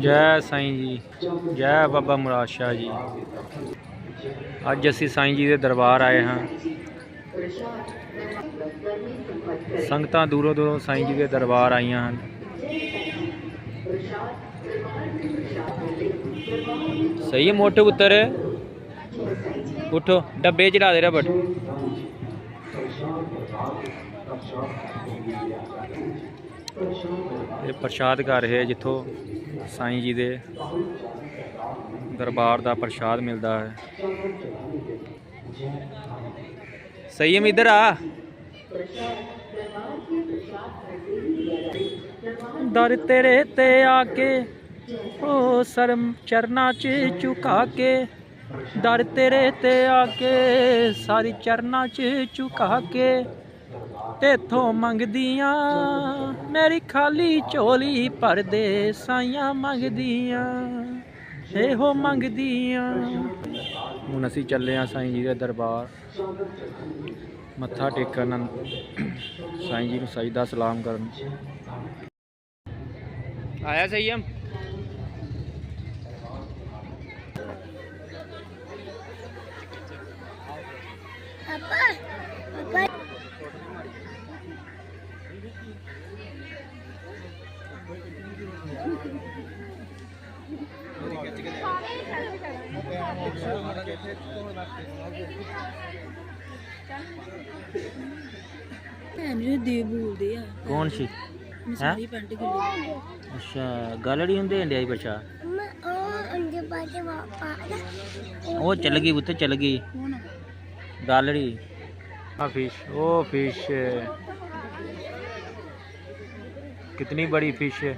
ਜੈ ਸਾਈਂ ਜੀ, ਜੈ ਬਾਬਾ ਮੁਰਾਦ ਸ਼ਾਹ ਜੀ। ਅੱਜ ਅਸੀਂ ਸਾਈਂ ਜੀ ਦੇ ਦਰਬਾਰ ਆਏ ਹਾਂ। ਸੰਗਤਾਂ ਦੂਰੋਂ ਦੂਰੋਂ ਸਾਈਂ ਜੀ ਦੇ ਦਰਬਾਰ ਆਈਆਂ ਹਨ। ਸਹੀ ਹੈ, ਮੋਟੇ ਉੱਤਰ ਉਠੋ, ਡੱਬੇ ਚੜਾ ਦੇ ਰਬਟ ਇਹ ਪ੍ਰਸ਼ਾਦ ਘਰ ਹੈ, ਜਿੱਥੋਂ ਸਾਈਂ ਜੀ ਦੇ ਦਰਬਾਰ ਦਾ ਪ੍ਰਸ਼ਾਦ ਮਿਲਦਾ ਹੈ। ਸਈਮ ਇਧਰ ਆ। ਦਰ ਤੇਰੇ ਤੇ ਆ ਕੇ, ਓ ਸਰਮ ਚਰਨਾ ਚ ਝੁਕਾ ਕੇ, ਦਰ ਤੇਰੇ ਤੇ ਆ ਕੇ, ਸਾਰੀ ਚਰਨਾ ਚ ਝੁਕਾ ਕੇ ਤੇਥੋਂ ਮੰਗਦੀਆਂ ਮੇਰੀ ਖਾਲੀ ਝੋਲੀ ਭਰ ਦੇ ਸਾਈਆਂ ਮੰਗਦੀਆਂ ਇਹੋ ਮੰਗਦੀਆਂ। ਹੁਣ ਅਸੀਂ ਚੱਲੇ ਆ ਸਾਈਂ ਜੀ ਦੇ ਦਰਬਾਰ। ਮੱਥਾ ਟੇਕਣ ਸਾਈਂ ਜੀ ਨੂੰ ਸਜਦਾ ਸਲਾਮ ਕਰਨ। ਆਇਆ ਸਈਮ ਪਾਪਾ ਪਾਪਾ। ਭੈਣ ਜੀ ਦੇ ਬੋਲਦੇ ਆ। ਕੌਣ ਸੀ? ਸਾਰੀ ਪੈਂਟ ਅੱਛਾ ਗਲੜੀ ਹੁੰਦੇ ਇੰਡੀਆਈ ਬੱਚਾ? ਮੈਂ ਉਹ ਚੱਲ ਗਈ ਉੱਤੇ ਚੱਲ ਗਈ। ਕੌਣ ਗਾਲੜੀ हाँ फिश ओ फिश कितनी बड़ी फिश है